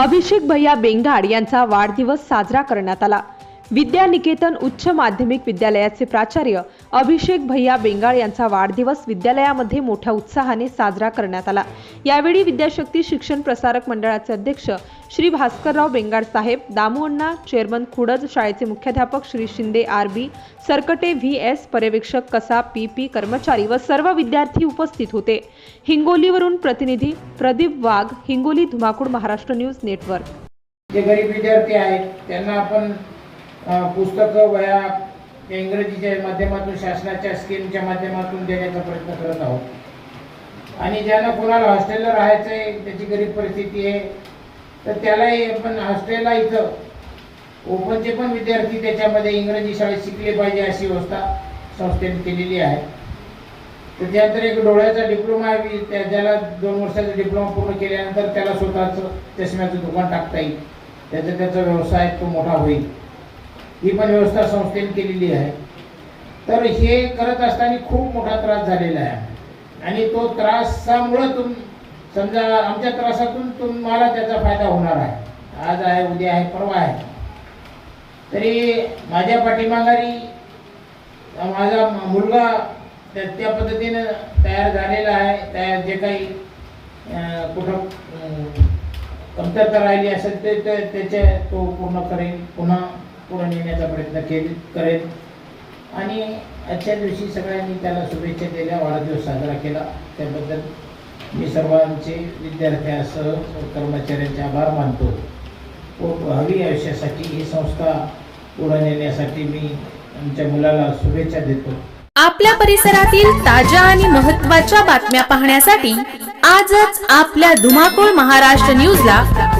अभिषेक भैया बेंगाड यांचा वाढदिवस साजरा करण्यात आला. विद्यानिकेतन उच्च माध्यमिक विद्यालयाचे प्राचार्य अभिषेक भैया बेंगाळ यांचा वाढदिवस विद्यालयामध्ये मोठ्या उत्साहाने साजरा करण्यात आला. यावेळी विद्याशक्ती शिक्षण प्रसारक मंडळाचे अध्यक्ष श्री भास्करराव बेंगाळ साहेब दामोअण्णा चेअरमन खुडज शाळेचे मुख्याध्यापक Shri Shinde R B Sarkate V S पर्यवेक्षक कसा पी पी कर्मचारी व सर्व विद्यार्थी उपस्थित होते. हिंगोलीवरून प्रतिनिधी प्रदीप वाघ हिंगोली धुमाकूड महाराष्ट्र न्यूज नेटवर्क. जे गरीब विद्यार्थी आहेत त्यांना आपण पुस्तकं वया इंग्रजीच्या माध्यमातून शासनाच्या स्कीमच्या माध्यमातून देण्याचा प्रयत्न करत आहोत. आणि ज्यांना कोणाला हॉस्टेलला राहायचं आहे त्याची गरीब परिस्थिती आहे तर त्यालाही पण हॉस्टेलला इथं ओपनचे पण विद्यार्थी त्याच्यामध्ये इंग्रजी शाळेत शिकले पाहिजे अशी व्यवस्था संस्थेने केलेली आहे. तर त्यानंतर एक डोळ्याचा डिप्लोमा आहे त्या ज्याला दोन वर्षाचा डिप्लोमा पूर्ण केल्यानंतर त्याला स्वतःचं चष्म्याचं दुकान टाकता येईल. त्याचा त्याचा व्यवसाय तो मोठा होईल. ही पण व्यवस्था संस्थेने केलेली आहे. तर हे करत असताना खूप मोठा त्रास झालेला आहे. आणि तो त्रासामुळं तुम समजा आमच्या त्रासातून तुम्हाला त्याचा फायदा होणार आहे. आज आहे उद्या आहे परवा आहे. तरी माझ्या पाठीमाघारी माझा मुलगा त्या त्या पद्धतीनं तयार झालेला आहे. तयार जे काही कुठं कमतरता राहिली असेल ते त्याच्या तो पूर्ण करेल पुन्हा पुढे नेण्याचा प्रयत्न केल करेल. आणि आजच्या दिवशी सगळ्यांनी त्याला शुभेच्छा दिल्या वाढदिवस साजरा केला. त्याबद्दल मी सर्वांचे विद्यार्थ्यासह कर्मचाऱ्यांचे आभार मानतो. व भावी आयुष्यासाठी ही संस्था पुढे नेण्यासाठी मी आमच्या मुलाला शुभेच्छा देतो. आपल्या परिसरातील ताज्या आणि महत्त्वाच्या बातम्या पाहण्यासाठी आजच आपल्या धुमाकूळ महाराष्ट्र न्यूजला